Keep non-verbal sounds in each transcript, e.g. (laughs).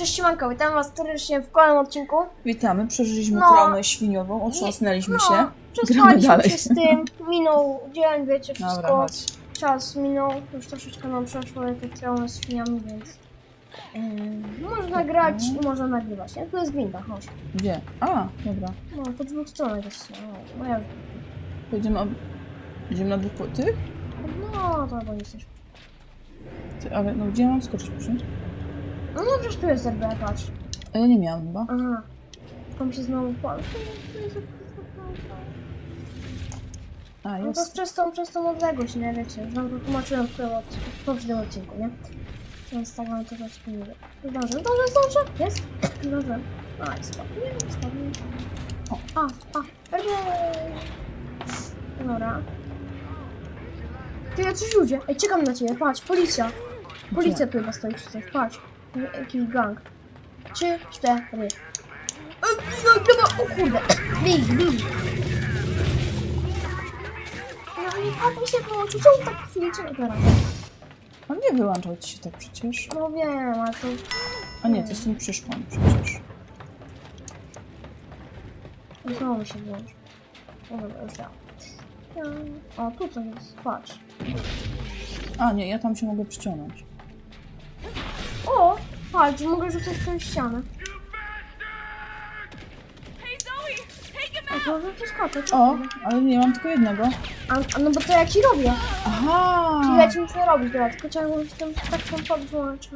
Cześć Siemanko, witam was serdecznie w kolejnym odcinku. Witamy, przeżyliśmy No. traumę świniową, otrząsnęliśmy się. No, Gramy przespaliśmy dalej. się z tym, minął dzień, wiecie, Dobra, wszystko, chodź. czas minął, już troszeczkę nam przeszło te traumy z świniami, więc yy, można grać i można nagrywać, nie? Tu jest winda, chodź. Gdzie? A, dobra. No, po dwóch stronach jest, no, no ja Pojedziemy ob... Idziemy na dwóch po tych? no, to chyba nie jesteś. Ty, ale no gdzie ja mam skoczyć, proszę? No, no przecież tu jest RB, patrz. A ja nie miałam chyba. Aha, mi się znowu pal. A, No to jest. przez tą, przez tą odległość, nie wiecie, już wam to tłumaczyłem w, tym od- w poprzednim odcinku, nie? Więc tak mam to troszkę mówię. Zdążę, zdążę, zdążę! Jest! Zdążę. A, jest spadł. Nie, spadł. O. A, a, ej! Dobra. Ty, jacyś ludzie. Ej, czekam na ciebie, patrz, policja. Policja tu chyba stoi czy coś, patrz. Jakiś gang. Trzy, cztery. No, chyba, o kurde. Bij, bij. No i tak mi się wyłączył, czemu tak chwilcie teraz? A nie wyłączał ci się tak przecież. No wiem, ale to... A nie, to stąd przyszłam przecież. Znowu mi się wyłączył. Dobra, już ja. O, tu coś jest, patrz. A nie, ja tam się mogę przyciągnąć. O, patrz, mogę rzucać w tę ścianę. A to może przeskoczę. O, ale nie, mam tylko jednego. A, a no bo to ja ci robię. Aha! Czyli ja ci muszę robić, dobra, tylko trzeba mówić tym taką podłączę.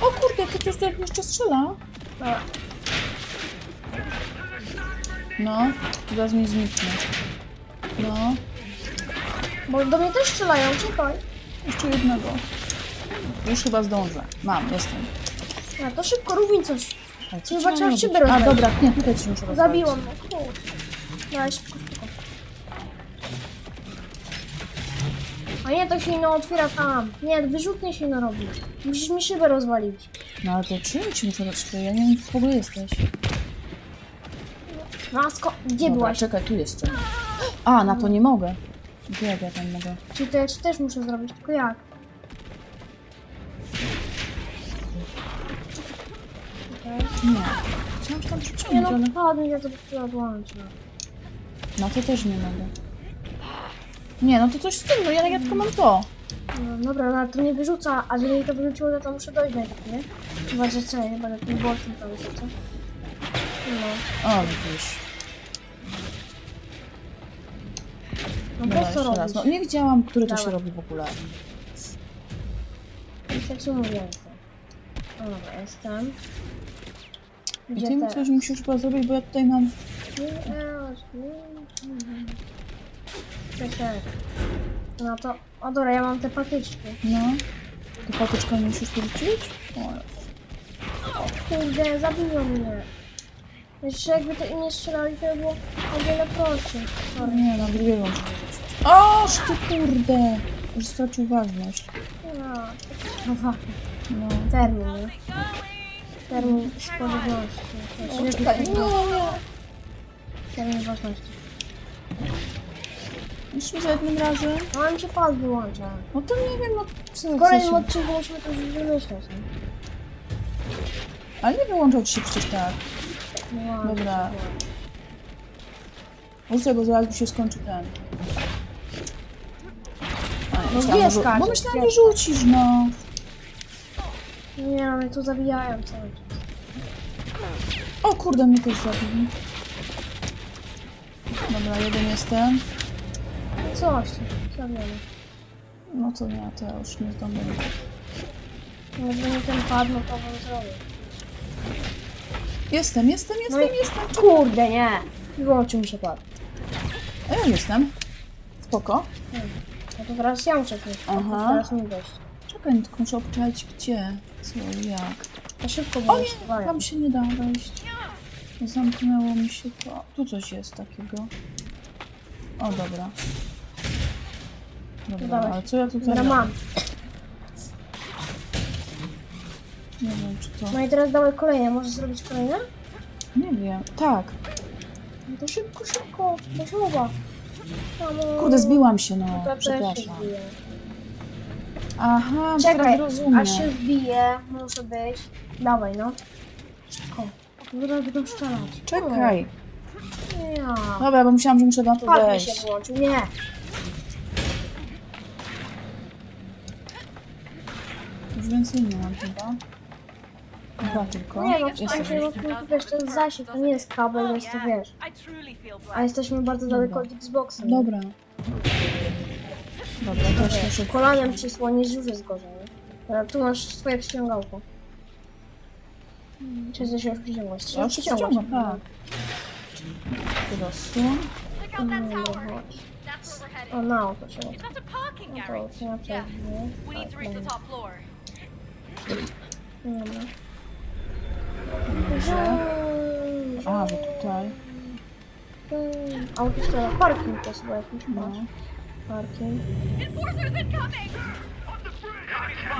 O kurde, to coś tak jeszcze strzela. Dobra. No, zaraz mi zniknie. No, Bo do mnie też strzelają, czekaj. jeszcze jednego. Już chyba zdążę. Mam, jestem. No to szybko, rób mi coś. Ale co trzeba trzeba robić? szybę A rozwalić. dobra, nie, tutaj ci muszę rozwalić. Zabiłam mnie, kurde. Daj, szybko, szybko. A nie, to się ino otwiera tam. Nie, wyrzutnie się ino robi. Musisz mi szybę rozwalić. No ale to czym ci muszę dać? Ja nie wiem, w ogóle jesteś. No a sko- gdzie Dobra, byłaś? czekaj, tu jeszcze. A, na to nie mogę. Gdzie ja tam mogę? Ja ci też muszę zrobić, tylko jak? Nie. Chciałam się tam Nie no, ale padł, ja to dopiero odłączę. na to też nie mogę. Nie, no to coś z tym, no ja, ja tylko mam to. No, dobra, no ale to nie wyrzuca, a jeżeli to wyrzuciło, to, to muszę dojść najpierw, nie? Chyba, że co, chyba na tym boltem to wyrzucę. No, O, widzisz. no Dobra, po co jeszcze raz. robić? No nie wiedziałam, które to się Dawaj. robi w ogóle. Jak ci to. No dobra, jestem. I Gdzie ty mi teraz? coś musisz chyba zrobić, bo ja tutaj mam... Cześć, No to, o dobra, ja mam te patyczki. No. To patyczką musisz wyrzucić? O, Kurde, zabiło mnie. Jeszcze jakby to inni strzelali, to by było o wiele prościej. Sorry. nie, na drugiego muszę wyrzucić. Oż ty kurde! Już stracił ważność. No, wa- No. termin, nie? Termin spożywności. Nie, termin. nie. Ważności. Jeszcze za jednym razem. No, mi się pas wyłącza. No to nie wiem, no co W kolejnym odcinku musimy to już wymyśleć, nie? Ale nie wyłączał ci się przecież tak. No, Dobra. Rzucę, bo zaraz mi się skończy ten. A, No myślałam, gdzie że- skaczesz? Bo myślałam, Gdzie? że rzucisz, no. Nie, no mnie tu zabijają cały czas. O kurde, mnie też zabili. Dobra, jeden jestem. Coś tu, zabijają. No to nie, to ja już nie zdążę. Jakby nie ten padł, no to bym zrobił. Jestem, jestem, jestem, No i- jestem. Kurde, nie! Wyłączył mi się pad. A ja jestem. Spoko. No to teraz ja muszę tu. Aha. Teraz mi. Czekaj, tylko muszę obczaić gdzie, co, jak. Szybko O było nie, tam się nie da wejść. Zamknęło mi się to. Tu coś jest takiego. O, dobra. Dobra, Dawaj. ale co ja tutaj Dobra, mam. Nie wiem, czy to... No i teraz dawaj kolejne. Możesz zrobić kolejne? Nie wiem. Tak. No to szybko, szybko. Do słowa. Kurde, zbiłam się, No Przepraszam. Aha, Czekaj, teraz rozumiem. aż się wbije, muszę być. Dawaj, no. O, kurde, będą strzelać. Czekaj. Nie. Dobra, bo myślałam, że muszę na to Padł mi wejść. się włączył, nie. Już więcej nie mam chyba. Dwa tylko. Nie no, Jest jeszcze. no, wiesz, to jest zasięg, to nie jest kabel, więc to wiesz. A jesteśmy bardzo daleko od Xboxa. nie? Dobra. Dobra, też szybko. Kolanem przysłonić już jest gorzej? Dobra, tu masz swoje przyciągałko. Czy coś już przyciągłeś? Ja już przyciągam, tak. Mm, dobra, chodź. O, na auto się Is that a parking No to the top floor. Dobra. Dobrze. A, że tutaj. Parking to jest chyba jakiś No. Incoming!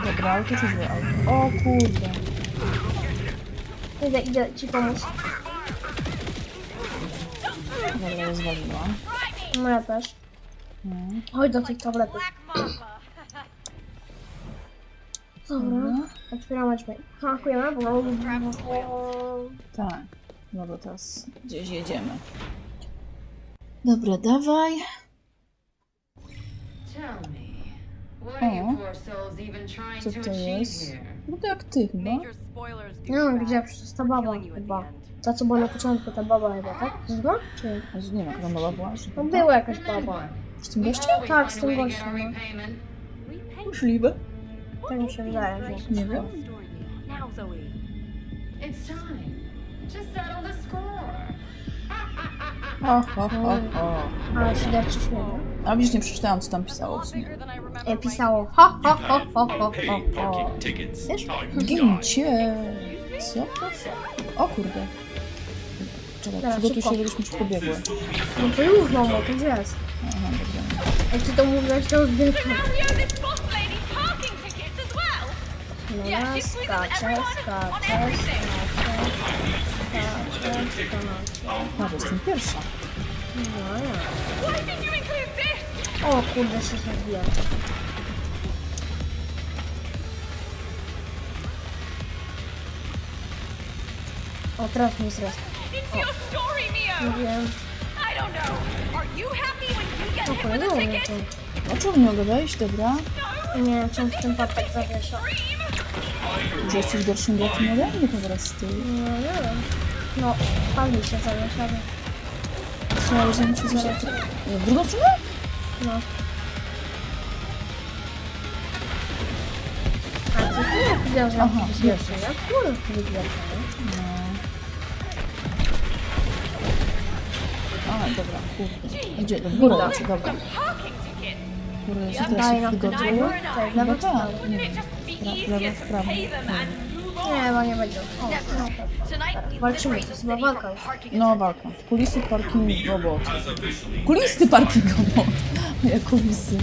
Dobra, auto czy złe auto? O kurde. Idę, idę ci pomóc. Dobra, rozwaliłam. No ja też. No. Chodź do tych Mamba. Dobra. Dobra. Otwieramy drzwi. Hakujemy, bo... Tak. Dobra, teraz gdzieś jedziemy. Dobra, dawaj. Trying Co to jest? No to jak ty chyba. Nie wiem, gdzie przecież ta baba chyba. Ta co była na początku, ta baba chyba, tak? Zna? Czy nie? Wiem, jak ona była. że No była jakaś baba. what? Z tym gościem? Tak, z tym gościem, no. Możliwe. Tak mi się wydaje, że... Nie wiem. It's time to settle the score. O, o, o, o. Ale się depczy śmieje. A widzisz, nie przeczytałam, co tam pisało w sumie. E, pisało ha, ha, Pay ha, ha. parking tickets. Wiesz? To. Gincie. Co? O kurde. Czekaj, Teraz przygotuj się, żebyśmy szybko biegły. No to już mamo, to już jest. Aha, dobra. Jak ty to mówisz, to już wielkie. No Yeah, ja she to jestem pierwsza. O kurde, się zabija. O, teraz mi zresztą. Get O, hit with a kolejną mnie to. O czym nie wejść, dobra? Nie wiem, czemu w tym patek zawiesza. Że jesteś gorszym graczem ode mnie po prostu. No nie wiem. No, pan mi się. Co, ale że muszę zaraz... W drugą stronę? No. A co ty jak widział, że Aha, jest. ja kurde, to jest pierwszy, nie? No. A, dobra, kurde. Gdzie? W górę lecę, dobra. Kurde, co teraz się. Tak, No nawet tak, nie wiem. Pay them and move on? Nie, nie będzie. O, no Walczymy, to jest walka. No, walka. Kulisy parking robot. Kulisty parking robot. Jak kulisy.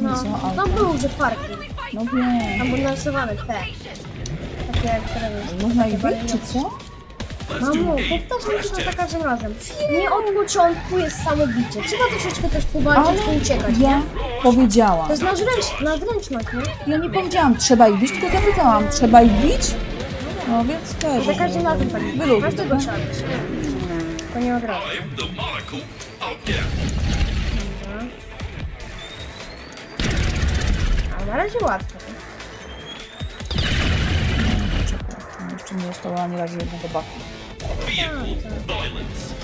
No, auto? tam był, że parking. No wiem. Tam były narysowane te. Takie jak które. Można ich wyjść, czy co? Mamo, powtarzam ci to za każdym razem. Nie od początku jest samobicie. Trzeba troszeczkę też powalczyć i uciekać, ja nie? powiedziałam. To jest nadręcz, nadręczność, nie? Ja nie powiedziałam, trzeba ich bić, tylko zapytałam, trzeba ich bić? No więc też. Za każdym razem tak. Wyluzuj, Każdego tak? trzeba bić. Tylko nie od razu. A na razie łatwo. Czekaj, jeszcze nie zostało ani razu jednego baku. Vehicle violence.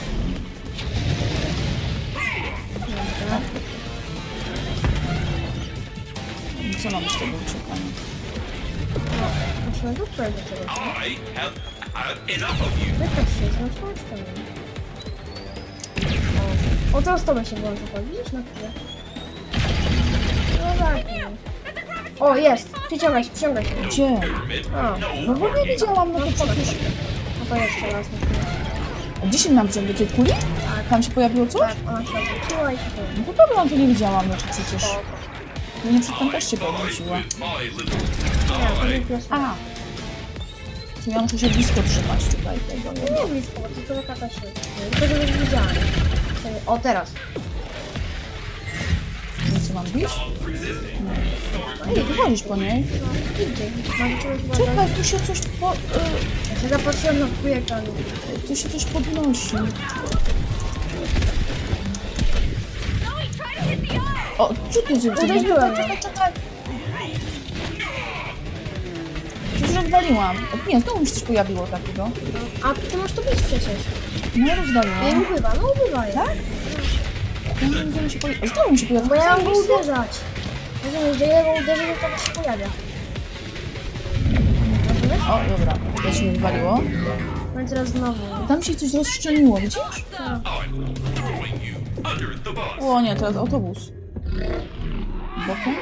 Co mamy z tego uciekania? Musimy przejść do. I have had enough of you. Wykać się, znaczy tam. O, o teraz to by się włączy, widzisz na chwilę. No tak. no. O, jest! Przyciągaj się, przyciągaj się. Gdzie? Permit. O, No bo nie widziałam, no to przecież... no to jeszcze raz chwilę. A gdzie się nam do tej kuli? Tam się pojawiło coś? Tak, ona się odwróciła i się to... No to dobra, no to nie widziałam, no to przecież... No nie przedtem też się little Nie, to nie pierwszy raz. A! To ja muszę się blisko trzymać tutaj tego. nie? Nie blisko, bo to tylko taka się... Tylko żeby nie widziałem. O, teraz. Co mam bić? No Nie, tu chodzisz po niej. Czekaj, tu się coś po... Y, Ja się zapatrzyłem na ekran. tu się coś podnosi. O, co tu? Tutaj byłem. Czekaj, czekaj. Coś rozwaliłam. O, Nie, znowu mi się coś pojawiło takiego. A ty masz to być przecież. No, Ja rozwaliłam. ubywa, no ubywa. Tak? Znowu mi się pojawiło. Znowu mi się pojawiło. Bo ja mam go uderzać. Rozumiesz, że ja go uderzę, to tak się pojawia. O, dobra. To się wywaliło. No i teraz znowu. Tam się coś rozszczelniło, widzisz? The bus. O nie, teraz autobus. Bokiem?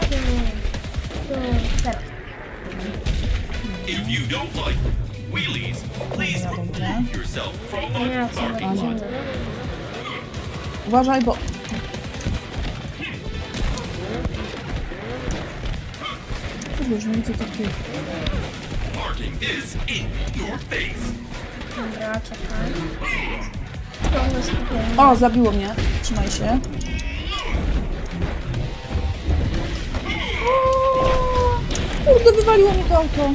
Tu, tu, teraz. If you don't like wheelies, please remove yourself from Nie, co parking lot. Uważaj, bo... Kurde, już nie widzę face. Dobra, czekaj. Ciągle skupienie. O, zabiło mnie. Trzymaj się. Kurde, wywaliło mi to auto.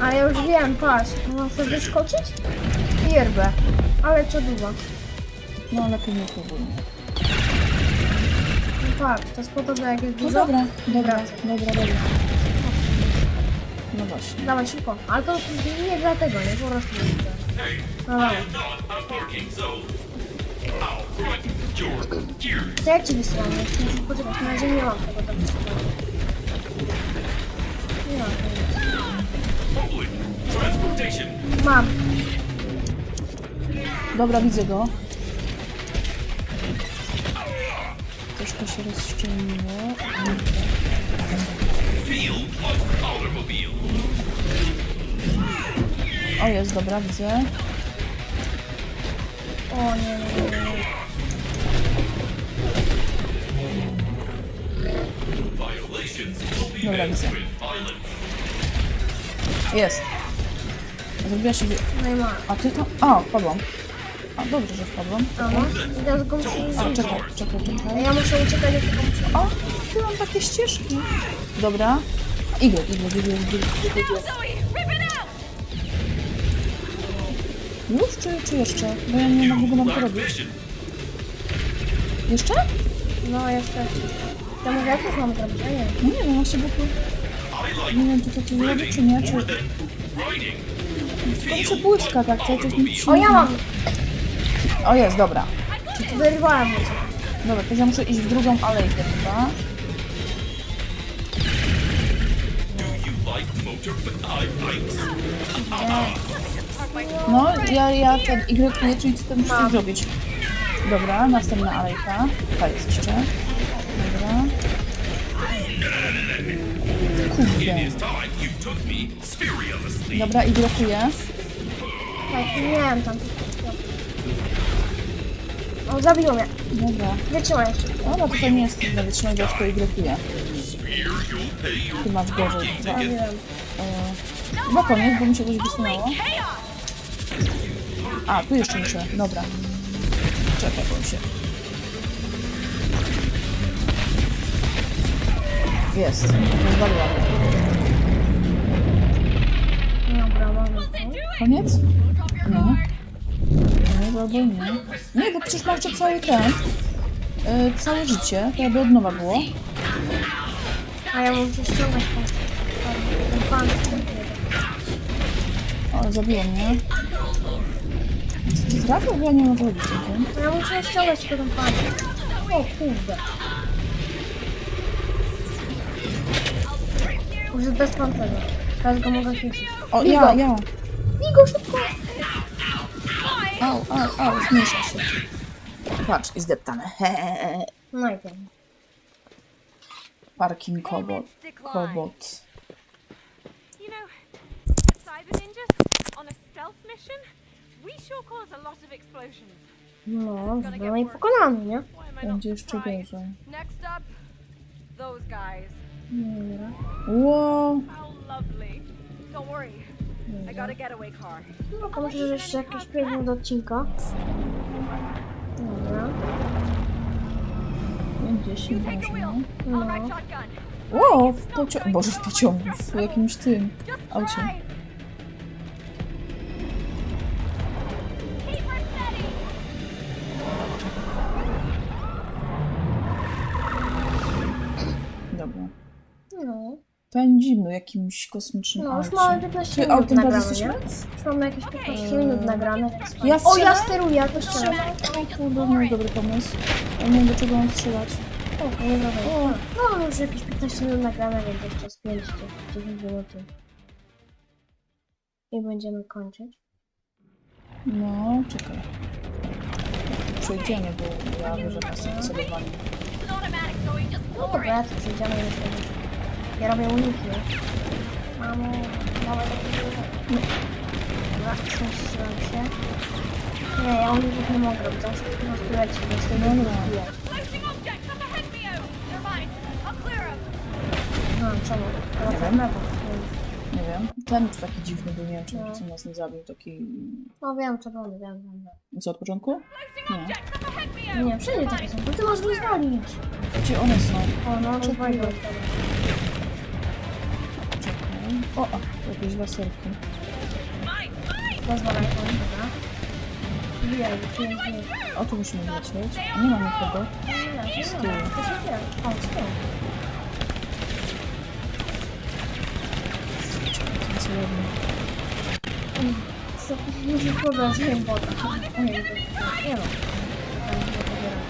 A ja już wiem, patrz. Mam sobie wyskoczyć? I yerbę. Ale co długo. No, lepiej nie próbuj. No patrz, to jest po to, że jak jest No dużo... dobra, dobra, dobra, dobra. No właśnie. Dawaj szybko. Ale to nie dlatego, nie? Po prostu nie chcę. Hey, No dawaj. I'm not a parking zone. I'll run your gears. To jak ci wysyłam? Musisz poczekać. Na razie nie mam tego do wysyłania. Nie mam. Public transportation. Mam. Dobra, widzę go. Troszkę się automobile. O, jest, dobra, widzę. O nie, nie, nie, Dobra, widzę. Jest. Zrobiła się... No. A ty. A, wpadłam. A, dobrze, że wpadłam. Teraz go muszę A, czekaj, czekaj, A czekaj. ja muszę uciekać od tego muszę. O, tu mam takie ścieżki. Dobra. Y, Y. Zoe, rip it out! Już czy, czy jeszcze? Bo ja nie mogę nam to robić. Jeszcze? No jeszcze. To może jak już mam zrobić? A nie. No nie wiem, właśnie bo tu... Nie wiem, czy to coś robi, czy nie, czy... To się błyska tak, cały czas mi O ja mam! O, jest, dobra. Wyrwałem mu. Dobra, to ja muszę iść w drugą alejkę chyba. No, ja, ja ten Y nie, czyli co to muszę zrobić. Dobra, następna alejka. Ta jest jeszcze. Dobra. Kurde. Dobra, i blokuję. Tak, nie wiem tam. O, zabiło mnie. Dobra. Wytrzymaj jeszcze. Dobra, tutaj nie jest trudno wytrzymać, bo Y. Spear, you'll pay your Ty masz gorzej. Ja ticket. wiem. Chyba koniec, bo mi się coś wysunęło. A, tu jeszcze muszę. Dobra. Czekaj, bo się... Jest. Rozwaliła mnie. Dobra, mamy. Koniec? Nie. Nie, albo nie. Nie, bo przecież mam jeszcze cały ten... y, całe życie. To jakby od nowa było. A ja muszę ściągać ten, pan. O, zabiło mnie. Co ty trafił? Ja nie wiem, co robić z tym. A ja muszę ściągać tylko ten pan. O kurde. Może bez pan tego. Teraz go mogę chwycić. O, ja, ja. Bigo, szybko! Au, au, au, zmniejsza się. Patrz, i zdeptane. Hehehe. No i wiem. Parking kobot. Kobot. You know, the cyber ninjas on a stealth mission, we sure cause a lot of explosions. No, no i pokonany, nie? Będzie jeszcze gorzej. Next up, those guys. Dobra. Ło, How lovely. Don't worry, I got a getaway car. No to może jeszcze jakieś 5 minut odcinka. Dobra. gdzieś nie. No. O, w pociągu, boże w pociągu, w jakimś tym aucie. Pędzimy jakimś kosmicznym no już mamy 15 Czy minut autem teraz nagrane, jesteśmy? nie? Już mamy jakieś 15 minut nagrane. Ja O, strzelam? ja steruję, ja to strzelam. O kurde, no dobry pomysł. Ja nie wiem do czego mam strzelać. O, nie wiem. O, no już jakieś 15 minut nagrane, więc jeszcze z 5 czy 10 minut. I będziemy kończyć. No, czekaj. Przejdziemy, bo ja wierzę na celowanie. It's an automatic, Zoe. Just No dobra, it. to przejdziemy jeszcze. Ja robię uniki. Mamo, dawaj takie no. Dobra, strzeliłem się. Nie, ja uników nie mogę robić, zawsze po prostu leci, więc to nie mogę. No, czemu? Nie wiem. Nie wiem. Ten taki dziwny był, nie wiem czy, No. nas nie zabił, taki... No wiem, czerwony, wiem, wiem, wiem. Co, od początku? Nie. Nie, wszędzie takie są, bo ty masz rozwalić. Gdzie one są? O, no, rozwalił. Czekaj. O, a, jakieś laserki. Mine, mine. Rozwalaj, o, dobra. Wbijaj, wbijaj, wbijaj. O, tu musimy lecieć. A nie mamy kogo. Nie, to Z się tyłu. nie, to się nie. O, z tyłu. Ten celownik. Co, muszę problem z moim botem. O nie, to nie ma. Tam nie pobieram.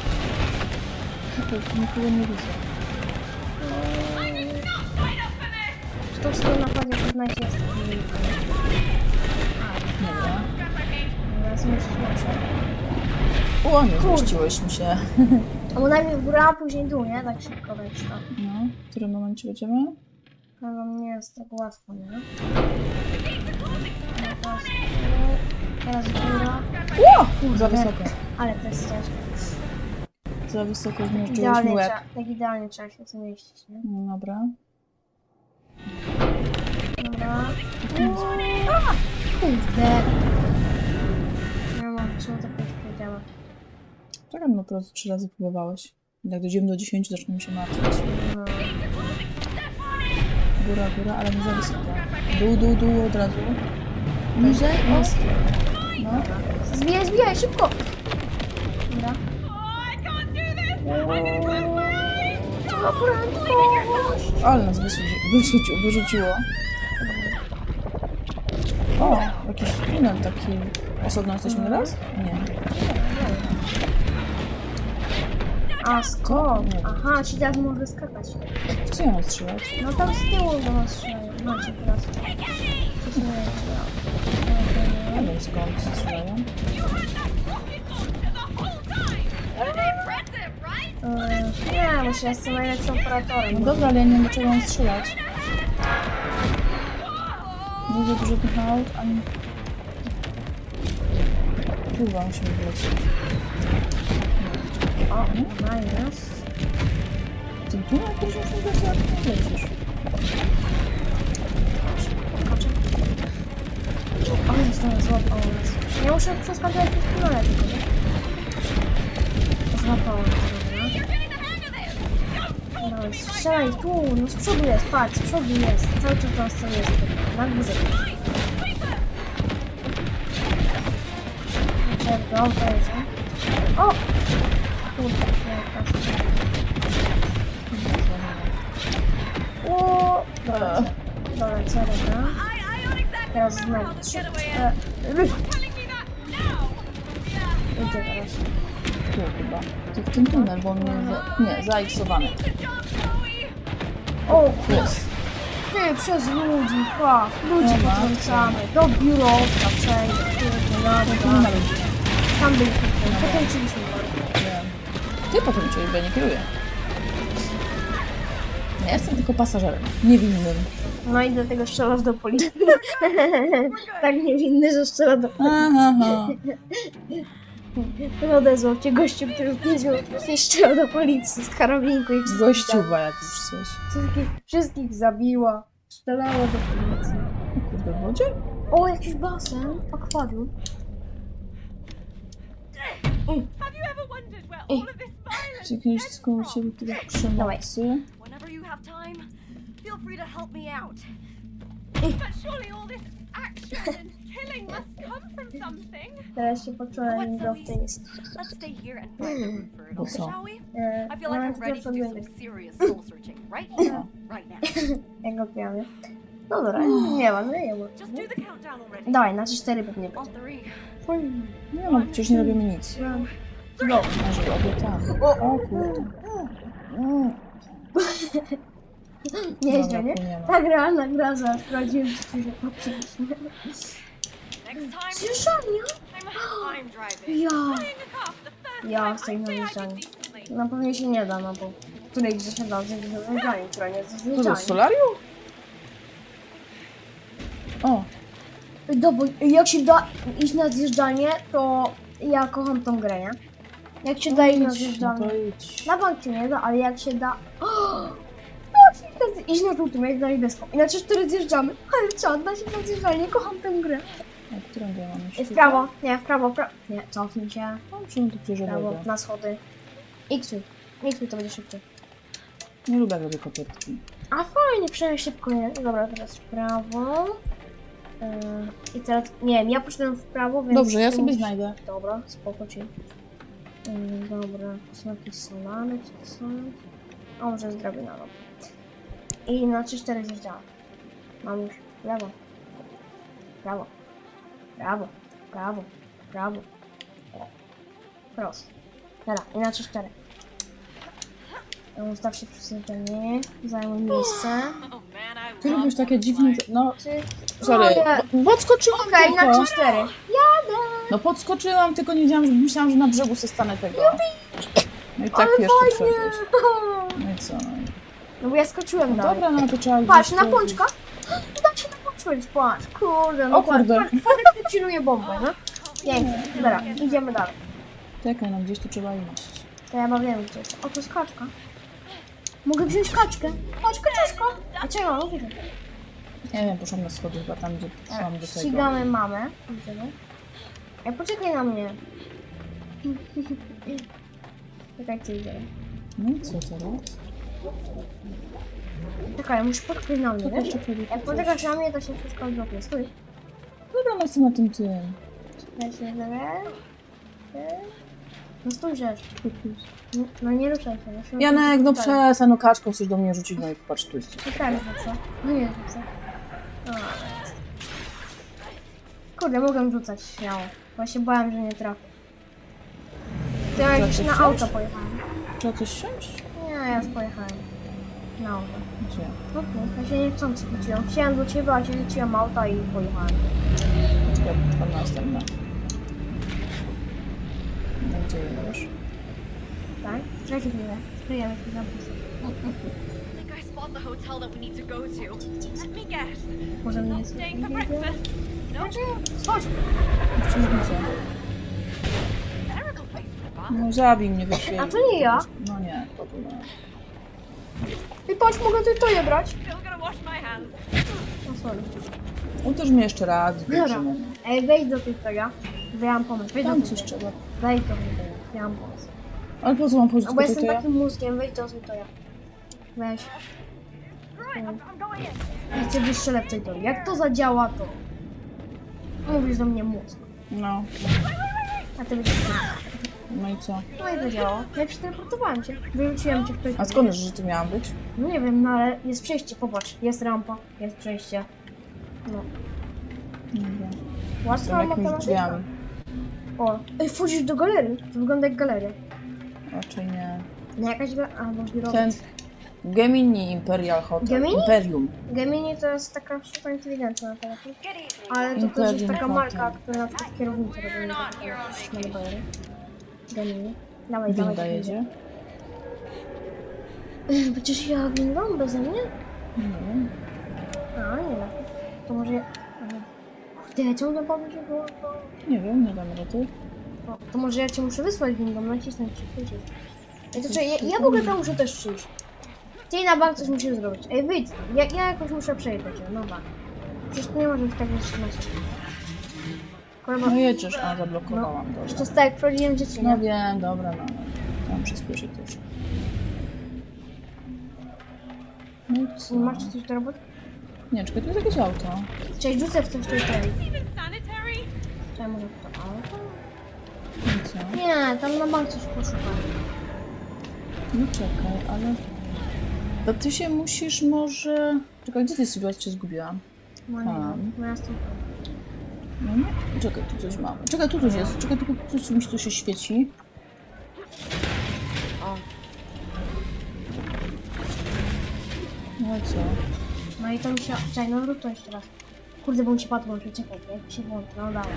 Tu nikogo nie widzę. To w swoim napadzie poznajcie jest taki Dobra. Ja zmieściłem się. O, nie zmieściłeś mi się. A bo najpierw góra, a później dół, nie? Tak szybko więc to. No, w którym momencie będziemy? No nie jest tak łatwo, nie? No teraz, teraz góra. O! Za wysoko. Ale to jest ciężko. Za wysoko zmierzyłeś mi Idealnie, łeb. trzeba, tak idealnie trzeba się zmieścić, nie? No dobra. Dobra. A, Kurde. Nie mam, czemu nie powiedziała? Czekam, no po prostu trzy razy próbowałeś. Jak dojdziemy do 10, zaczniemy się martwić. No. Góra, góra, ale nie za wysoko. Dół, dół, dół od razu. Niżej, o. No. Zbijaj, zbijaj, szybko! Dobra. Trzeba prędkość! Ale nas wyrzuci, wyrzuci, wyrzuciło. O, jakiś tunel taki. Osobno jesteśmy teraz? Nie. A skąd? Aha, ci teraz może skakać. W co ja mam strzelać? No tam z tyłu do nas strzelają. Macie teraz. Coś nie wiem, Nie wiem skąd strzelają. Ja. Nie, bo się jestem najlepszym operatorem. No dobra, ale ja nie wiem do czego mam strzelać. Nie za dużo tych aut, ani... Kurwa, musimy wlecieć. O, dobra, jest. Tym tunel, który już nie wiesz, jak nie lecisz. Skoczę. O, jest tam złapał nas. Ja muszę przeskakiwać przez tunele tylko, nie? Złapało nas, dobra. Dobra, strzelaj tu, no z przodu jest, patrz, z przodu jest. Cały czas tam jest. Na górze. Do auta jedzie. O! Kurde, jaka O! Dobra, dobra, exactly Teraz znowu trzy. getaway is. ry- Telling me that now. Yeah. Idzie teraz. Tu chyba. Tu w tym tunel, bo on. Nie, zaiksowany. O, jest. Ty, przez ludzi, pa, ludzi Nie ma. potrącamy. Do biurowca przejdzie, kurde, ludzi. Tam był kupiony, pokręciliśmy go. Ty potem cię bo ja nie kieruję. Ja jestem tylko pasażerem, niewinnym. No i dlatego strzelasz do policji. (laughs) tak niewinny, że strzela do policji. Aha, No odezwał cię gościu, który w 5 minut wcześniej strzelał do policji z karabinku i wszystkich Gościuwa jak już coś. Wszystkich, wszystkich zabiła. Strzelała do policji. O Kurde, w wodzie? O, jakiś basen, akwarium. Have you ever wondered surrendered where Ej. all of this violence Czy jakiegoś stems from. ciebie tyle przemocy? Whenever you have time, feel free to help me out. But surely all this action and (laughs) killing must come from something. Teraz się poczułem do tej Let's stay here and find a room for it all, shall we? e, I feel like no, I'm ready to do some serious soul searching right here, right now. (laughs) jak go pijamy. No dobra, nie ma, no nie ma. The. Dawaj, na 3-4 pewnie będzie. Nie no, przecież nie robimy nic. No. Może robię tam. O kurde. Nieźle, (laughs) nie? płyniemy. Tak realna gra, zaraz sprawdziłem, czy tu driving. Ja. Ja time. z tej I'd say I zjeżdżalni. did decently. No pewnie się nie da, no bo której gdzie się da z zjeżdżalni, która nie jest Co to, zjeżdżalni. solarium? O, Dobra, jak się da iść na zjeżdżalnię, to ja kocham tą grę, nie? Jak się da iść na idź, no to idź. Na bank się nie da, ale jak się da... (gasps) No, iść na żółtym, jak na niebieską. I na 3-4 zjeżdżamy. Ale co, da się na zjeżdżalnię, kocham tę grę. A którą ja mam W jeszcze? prawo, nie, w prawo, w prawo. Nie, cofnij się. No, czemu tu W prawo, na schody. X-Ray. X-Ray to będzie szybciej. Nie lubię, jak robię kopytki. A fajnie, przynajmniej szybko, nie? Dobra, teraz w prawo. Yy, I teraz, nie wiem, ja poszedłem w prawo, więc... Dobrze, ja sobie znajdę. Dobra, spoko ci. Yy, dobra, to są jakieś solany, czy to są... O, może jest drabina, dobra. I na 3-4 zjeżdżałem. Mam już. Lewo. Prawo. Prawo. Prawo. Prawo. Prosto. Dobra, i na 3-4. Ustaw się przy zjeżdżeniu. Zajmuj miejsce. Ty lubisz takie dziwne... No, Trzy... sorry, O, nie. bo- podskoczyłam Okej, tylko. na 3-4. Jadę! No podskoczyłam, tylko nie wiedziałam, myślałam, że na brzegu se stanę tego. No i tak Ale jeszcze fajnie! (laughs) No i co? No bo ja skoczyłem dalej. Dobra, no to trzeba Patrz, na tu- pączka. (gasps) Patrz. Kurde, no O kurde. patrz. Chilluje bombę, no. Pięknie. Dobra, idziemy dalej. Czekaj, no gdzieś tu trzeba iść. To ja wiem gdzie jest. O, to jest kaczka. Mogę wziąć kaczkę. Chodź, kaczuszko. A czego mam? Nie wiem, poszłam na schody chyba tam, gdzie szłam do tego. Ścigamy mamę. Idziemy. Ej, poczekaj na mnie. (laughs) Czekaj, ty idziemy. No i co teraz? Czekaj, muszę poczekać na mnie, wiesz? czekaj, Jak coś. poczekasz na mnie, to się wszystko odblokuje. Stój. Dobra, no jestem na tym tym. Ja się zdawię. No stój, rzecz. No, no nie ruszaj się. musimy Janek, no tutaj. przestań, no kaczką chcesz do mnie rzucić, no i patrz, tu jest. No tak, no co? No nie rzucę. O. Kurde, mogę rzucać śmiało. Właśnie bałem, że nie trafię. To ja jakieś na auto pojechałem. Trzeba coś wsiąść? Nie, ja już pojechałem. Auto. Gdzie? No tu, ja się niechcący rzuciłem. Chciałem do ciebie, a się rzuciłem auta i pojechałem. Czekaj, tam następna. No gdzie jedziesz? Tak? Czekaj chwilę. I spot the hotel that we need to go to. Let me guess. Może mnie Not jest... staying for breakfast. No, Chodź! A bar. No zabij mnie, wyświetl. A to nie ja. No nie, to tu nie. I patrz, mogę ty to je brać. No sorry. Uderz mnie jeszcze raz, Dobra. Ej, wejdź do tych tego. Bo ja mam pomysł. Wejdź do Tam tych coś tego. trzeba. Wejdź do tych Ja mam pomysł. Ale po co mam pójść No do bo tego, jestem takim mózgiem, wejdź do to ja. Weź. Ja cię wystrzelę w tej to. Jak to zadziała, to... Mówisz do mnie mózg. No, A ty będziesz... no i co? No i to działa. Ja przeteleportowałem cię. Wyrzuciłem cię w tej A skąd wiesz, że tu miałam być? No nie wiem, no ale jest przejście, popatrz. Jest rampa, jest przejście. No. Łatwa Są jakimiś drzwiami. O. Ej, wchodzisz do galerii. To wygląda jak galeria. Raczej nie. No jakaś galeria... Albo biuro. Ten Gemini Imperial Hotel. Gemini? Imperium. Gemini to jest taka sztuka inteligencja na telefon. Ale to też jest Imperium taka Hotel. marka, która na przykład kierownicy robią takie śmiane bajery. Gemini. Dawaj, dawaj. Winda jedzie. Ech, Przecież ja windą beze mnie? Nie wiem. A, nie da. To może ja... Kurde, czemu to powiedział, bo... Nie wiem, nie dam rady. O, to może ja cię muszę wysłać windą, nacisnąć ci przycisk. Ej, to czekaj, ja, ja w ogóle tam muszę też przyjść. Ty na bank coś musisz zrobić. Ej, wyjdź tam. Ja, ja jakoś muszę przejść do ciebie, no bank. Przecież to nie może być tak wytrzymać. Kurwa, No jedziesz, a zablokowałam, to dobra. jest tak jak prowadziłem dzieci, No wiem, dobra, no. tam przyspieszy też. No co? Masz coś do roboty? Nie, czekaj, tu jest jakieś auto. Cześć, rzucę w coś tutaj. Even sanitary? Czekaj, może to auto? I co? Nie, tam na bank coś poszukam. No czekaj, ale... To ty się musisz może... Czekaj, gdzie ty jesteś? Bo ja cię zgubiłam. No nie Tam. wiem, no ja stąd. No nie? Czekaj, tu coś mamy. Czekaj, tu coś jest. Czekaj, tu tu czymś tu się świeci. O. No i co? No i to mi się... Czekaj, no rób to jeszcze raz. Kurde, bo mi się padł włączył, czekaj, jak się włączy, no dawaj.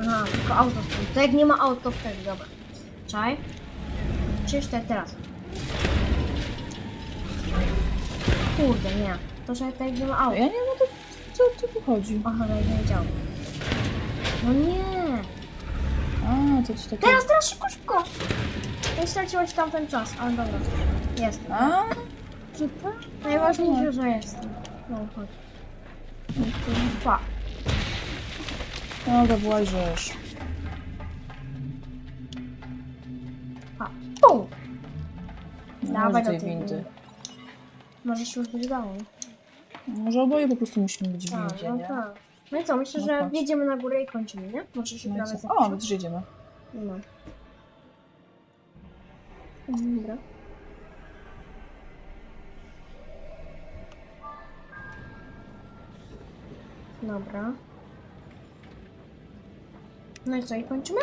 Aha, tylko auto wtedy. To jak nie ma auto wtedy, dobra. Czekaj. Czyż te teraz. Kurde, nie. To że ma A auto. ja nie wiem, no to co tu chodzi? Aha, no nie wiedziałem. No nie. A, to ci takie... Teraz, teraz, szybko, szybko. Nie straciłeś tamten czas, ale dobra. Jest. A, Super. Najważniejsze, że jestem. No, chodź. Pa. no to włazisz. Pa. Pum. No, Dawaj do tej windy. Może się już być dało. Może oboje po prostu musimy być w Tak, windzie, no nie? tak. No i co, myślę, No że chodź. wjedziemy na górę i kończymy, nie? Może się No i prawie co? O, widzisz, jedziemy. No. Dobra. Dobra. No i co, i kończymy?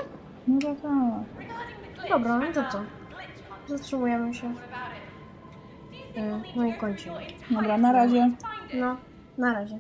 No tak, tak. Dobra, no to co? Zatrzymujemy się. E, No i kończymy. Dobra, na razie. No, na razie.